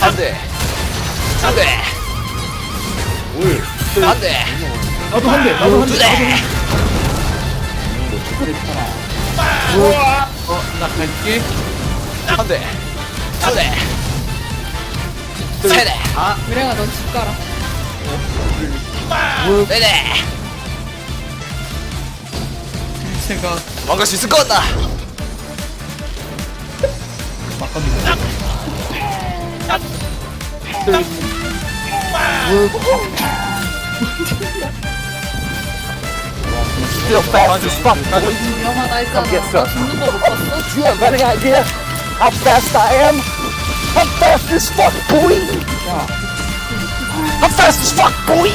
안돼 안돼 안돼 나도 한 대, 나도 한 대. 두대. 어, 나 갈게. 안돼 두대. 세대 미래가 넌집 가라. 네네. 제가 망갈 수 있을 것 같나. Still fast as fuck 위험하다 했잖아. 나 죽는 거 못 봤어? You have any idea how fast I am? I'm fast as fuck boy I'm fast as fuck boy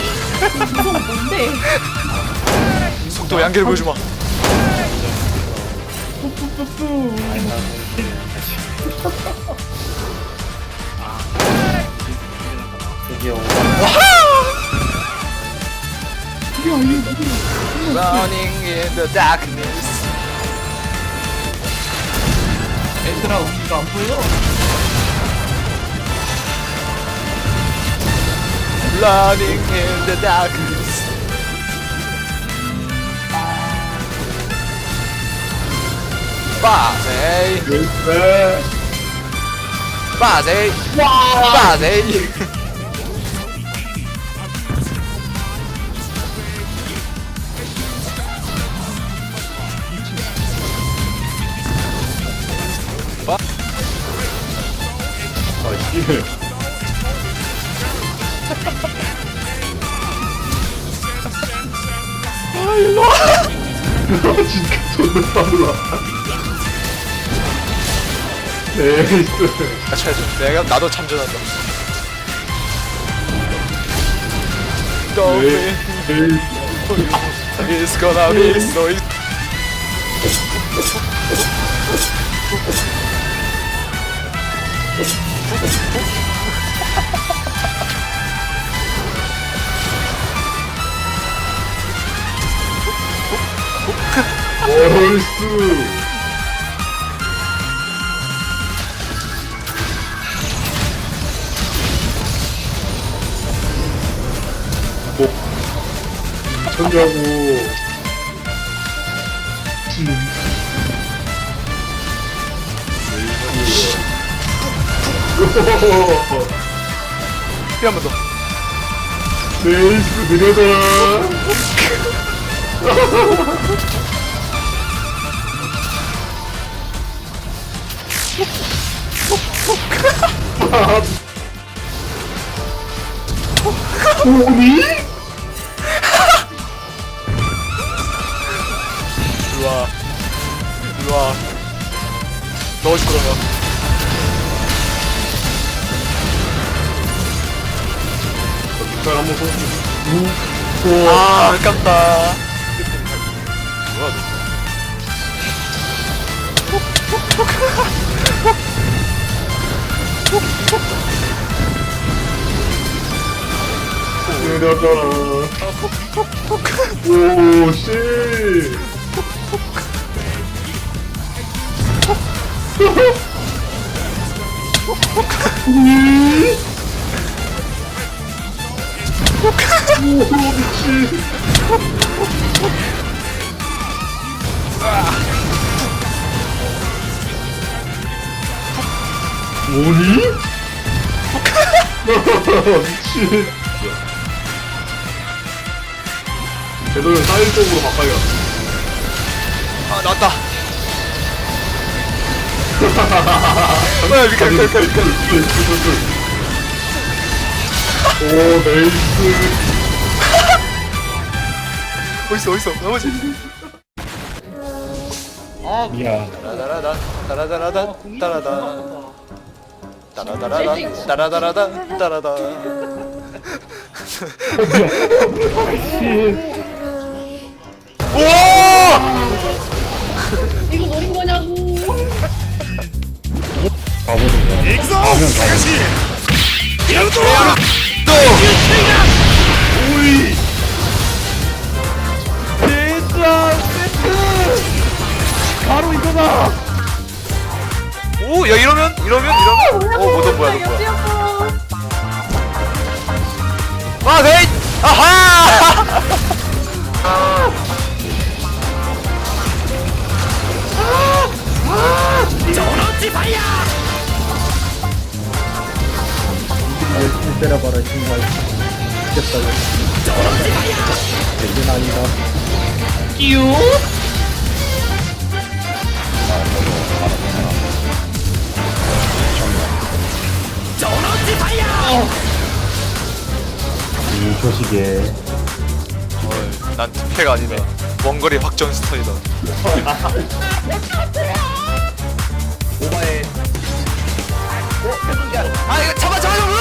무서워 뭔데? 속도 양계를 보여주마 Running in the darkness 얘들아, 우리가 안 보여? Running in the darkness 빠세이 네. 빠세이 빠세이 아, 씨. 아 일로와 진짜 존나 네, 아, 잘, 내가 나도 참전한다. Go 네, 네. It's gonna be so easy. 얼쑤. 뭐, 미쳤냐고. 한번 더. 네이스 느려져라. 오니? 넣어줄 거면. 잘 한번 쏘. 우, 아, 아깝다. 뭐야, 느려져라. 오, 씨. 뭐니? 미친. 제도는 사일적으로 바꿔야 아, 나왔다. 아, 미카, 미카, 미카, 미카. 오, 네이스. 어딨어, 어딨어. 나머지. 아, 미안. 따라다라다, 따라다라다, 따라다. 따라다라다, 따라다라다, 따라다. 우와! 또! 오이! 진짜 세트! 바로 이거다! 오, 야 이러면 이러면 이러면. 오, 뭐든 뭐야, 뭐야. 아, 네. 아하. 날 때려봐라 정말 죽겠다 이게 아니다 이 조식에 어, 난 투패가 아니네. 원거리 확정 스턴이다. 오바에. 어, 야, 아 이거 잡아 잡아 잡아.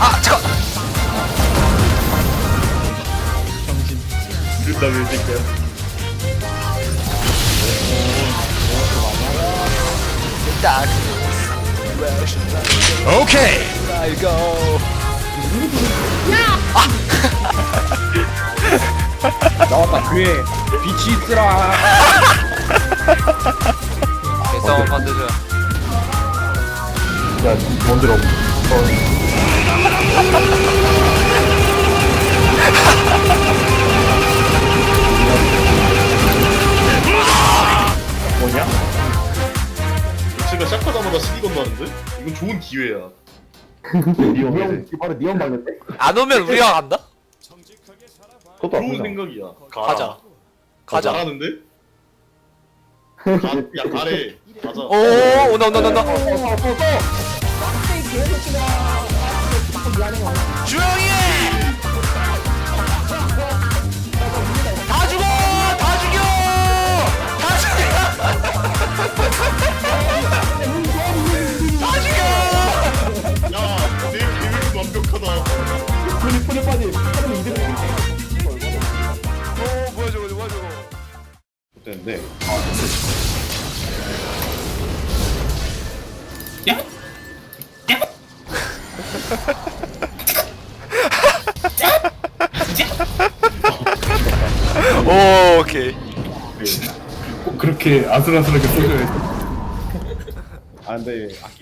아 잠깐. 이른다 왜 새끼야 오케이. I go. 나왔다 그에 빛이 있으라 대싸움 만들자. 야 뭔들 없 제가 시작하자마자 시기 건너는데? 이건 좋은 기회야 니온 바로 니온 말렸대? 안 오면 우리가 간다? 그것도 좋은 아프다 생각이야 가자. 가자. 잘하는데? 가, 야 가래 가자 오, 온다 온다 온다. 온다. 조용히 푸니 푸니 빠지 사람이 이득 오, 뭐야 저거 뭐야 저거. 됐는데 오, 오케이. 꼭 그렇게 아슬아슬하게 쏘셔야 돼 아 근데 아끼는